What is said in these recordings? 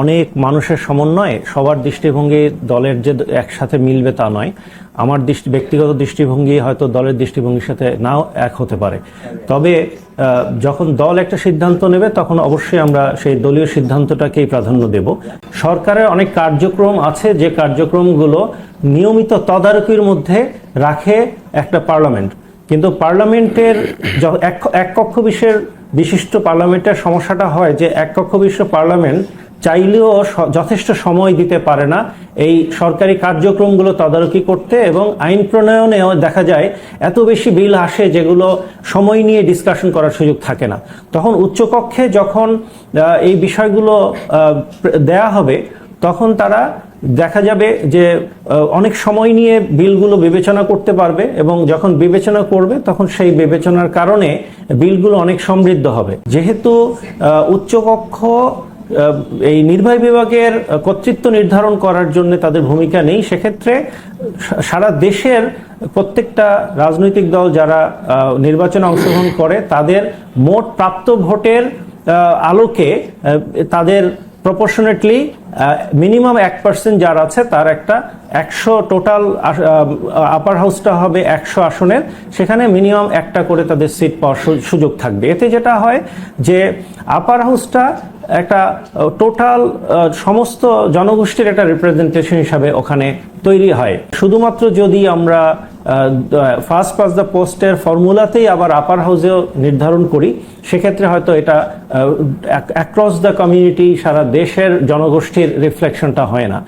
অনেক মানুষের সমন্বয়ে সবার দৃষ্টিভঙ্গি দলের যে একসাথে মিলবে তা নয়। আমার দৃষ্টি ব্যক্তিগত দৃষ্টিভঙ্গি হয়তো দলের দৃষ্টিভঙ্গির সাথে নাও এক হতে পারে। তবে যখন দল একটা সিদ্ধান্ত নেবে, তখন অবশ্যই আমরা সেই দলীয় সিদ্ধান্তটাকেই প্রাধান্য দেব। সরকারের অনেক কার্যক্রম আছে, যে কার্যক্রমগুলো নিয়মিত তদারকির মধ্যে রাখে একটা পার্লামেন্ট। কিন্তু পার্লামেন্টের এক কক্ষ বিশ্বের বিশিষ্ট পার্লামেন্টের সমস্যাটা হয় যে এক কক্ষ বিশ্ব পার্লামেন্ট চাইলেও যথেষ্ট সময় দিতে পারে না। এই সরকারি কার্যক্রমগুলো তদারকি করতে এবং আইন প্রণয়নেও দেখা যায় এত বেশি বিল আসে যেগুলো সময় নিয়ে ডিসকাশন করার সুযোগ থাকে না। তখন উচ্চকক্ষে যখন এই বিষয়গুলো দেয়া হবে, তখন তারা দেখা যাবে যে অনেক সময় নিয়ে বিলগুলো বিবেচনা করতে পারবে এবং যখন বিবেচনা করবে, তখন সেই বিবেচনার কারণে বিলগুলো অনেক সমৃদ্ধ হবে। যেহেতু উচ্চকক্ষ এই নির্বাহী বিভাগের কর্তৃত্ব নির্ধারণ করার জন্য তাদের ভূমিকা নেই। সেক্ষেত্রে সারা দেশের প্রত্যেকটা রাজনৈতিক দল যারা নির্বাচনে অংশগ্রহণ করে, তাদের মোট প্রাপ্ত ভোটের আলোকে তাদের প্রপোর্শনেটলি মিনিমাম এক পার্সেন্ট যার আছে, তার একটা একশো টোটাল আপার হাউসটা হবে একশো আসনের। সেখানে মিনিমাম একটা করে তাদের সিট পাওয়ার সুযোগ থাকবে। এতে যেটা হয় যে আপার হাউসটা একটা টোটাল সমস্ত জনগোষ্ঠীর একটা রিপ্রেজেন্টেশন হিসাবে ওখানে তৈরি হয়। শুধুমাত্র যদি আমরা ফার্স্ট পাস দ্য পোস্টের ফর্মুলাতেই আবার আপার হাউসেও নির্ধারণ করি, সেক্ষেত্রে হয়তো এটা অ্যাক্রস দ্য কমিউনিটি সারা দেশের জনগোষ্ঠীর রিফ্লেকশনটা হয় না।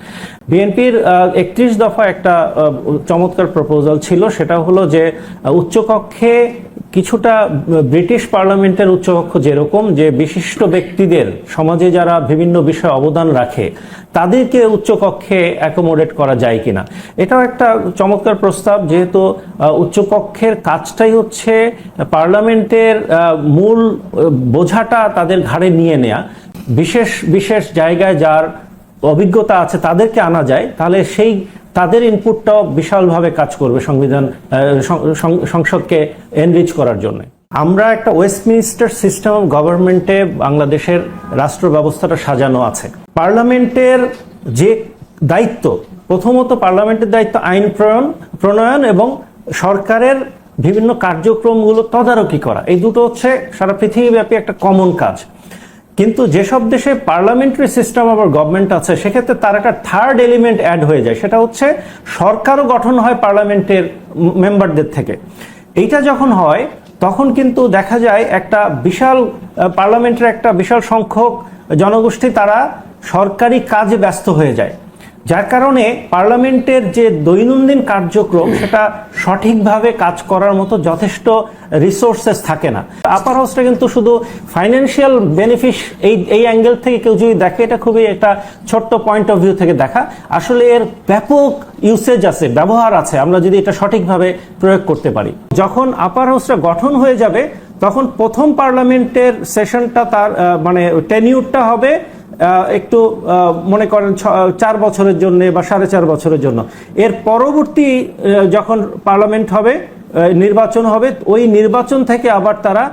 বিএনপির একত্রিশ দফা একটা চমৎকার প্রপোজাল ছিল, সেটা হলো যে উচ্চকক্ষে কিছুটা ব্রিটিশ পার্লামেন্টের উচ্চকক্ষ যেরকম, যে বিশিষ্ট ব্যক্তিদের সমাজে যারা বিভিন্ন বিষয়ে অবদান রাখে, তাদেরকে উচ্চকক্ষে অ্যাকোমোডেট করা যায় কিনা। এটাও একটা চমৎকার প্রস্তাব, যেহেতু উচ্চকক্ষের কাজটাই হচ্ছে পার্লামেন্টের মূল বোঝাটা তাদের ঘাড়ে নিয়ে নেয়া। বিশেষ বিশেষ জায়গায় যার অভিজ্ঞতা আছে তাদেরকে আনা যায়, তাহলে সেই তাদের ইনপুটটাও বিশালভাবে কাজ করবে সংবিধান সংসদকে এনরিচ করার জন্য। আমরা একটা ওয়েস্টমিনিস্টার সিস্টেম অফ গভর্নমেন্টে বাংলাদেশের রাষ্ট্র ব্যবস্থাটা সাজানো আছে। পার্লামেন্টের যে দায়িত্ব, প্রথমত পার্লামেন্টের দায়িত্ব আইন প্রণয়ন প্রণয়ন এবং সরকারের বিভিন্ন কার্যক্রমগুলো তদারকি করা। এই দুটো হচ্ছে সারা পৃথিবীব্যাপী একটা কমন কাজ। কিন্তু যেসব দেশে পার্লামেন্টারি সিস্টেম আবার গভর্নমেন্ট আছে, সেক্ষেত্রে তার একটা থার্ড এলিমেন্ট অ্যাড হয়ে যায়, সেটা হচ্ছে সরকারও গঠন হয় পার্লামেন্টের মেম্বারদের থেকে। এইটা যখন হয়, তখন কিন্তু দেখা যায় একটা বিশাল পার্লামেন্টের একটা বিশাল সংখ্যক জনগোষ্ঠী তারা সরকারি কাজে ব্যস্ত হয়ে যায়। যার কারণে পার্লামেন্টের যে দৈনন্দিন কার্যক্রম, সেটা সঠিকভাবে কাজ করার মতো যথেষ্ট রিসোর্সেস থাকে না। আপার হাউসটা কিন্তু শুধু ফাইন্যান্সিয়াল বেনিফিট এই এই অ্যাঙ্গেল থেকে কেউ যদি দেখে, এটা খুবই একটা ছোট্ট পয়েন্ট অফ ভিউ থেকে দেখা। আসলে এর ব্যাপক ইউসেজ আছে, ব্যবহার আছে, আমরা যদি এটা সঠিকভাবে প্রয়োগ করতে পারি। যখন আপার হাউসটা গঠন হয়ে যাবে, তখন প্রথম পার্লামেন্টের সেশনটা তার মানে টেনিউরটা হবে একটু মনে করেন চার বছরের জন্য বা সাড়ে চার বছরের জন্য। এর পরবর্তী যখন পার্লামেন্ট হবে নির্বাচন হবে, ওই নির্বাচন থেকে আবার তারা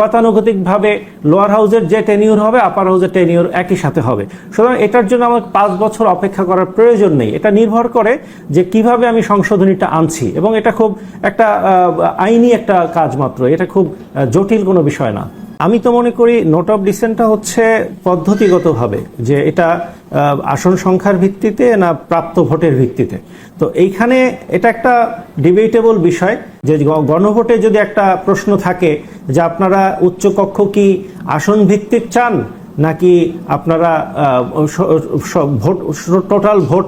গতানুগতিকভাবে লোয়ার হাউসের যে টেনিউর হবে, আপার হাউসের টেনিউর একই সাথে হবে। সুতরাং এটার জন্য আমার পাঁচ বছর অপেক্ষা করার প্রয়োজন নেই। এটা নির্ভর করে যে কীভাবে আমি সংশোধনীটা আনছি। এবং এটা খুব একটা আইনি একটা কাজ মাত্র। এটা খুব জটিল কোনো বিষয় না। আমি তো মনে করি নোট অফ ডিসেন্টটা হচ্ছে পদ্ধতিগতভাবে, যে এটা আসন সংখ্যার ভিত্তিতে না প্রাপ্ত ভোটের ভিত্তিতে। তো এইখানে এটা একটা ডিবেটেবল বিষয়, যে গণভোটে যদি একটা প্রশ্ন থাকে যে আপনারা উচ্চকক্ষ কি আসন ভিত্তিক চান, নাকি আপনারা ভোট টোটাল ভোট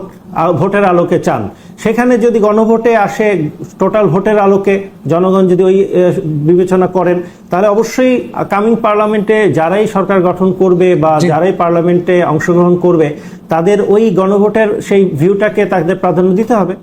ভোটের আলোকে চান? সেখানে যদি গণভোটে আসে টোটাল ভোটের আলোকে জনগণ যদি ওই বিবেচনা করেন তাহলে অবশ্যই কামিং পার্লামেন্টে যারাই সরকার গঠন করবে বা যারাই পার্লামেন্টে অংশগ্রহণ করবে তাদের ওই গণভোটের সেই ভিউটাকে তাদের প্রাধান্য দিতে হবে।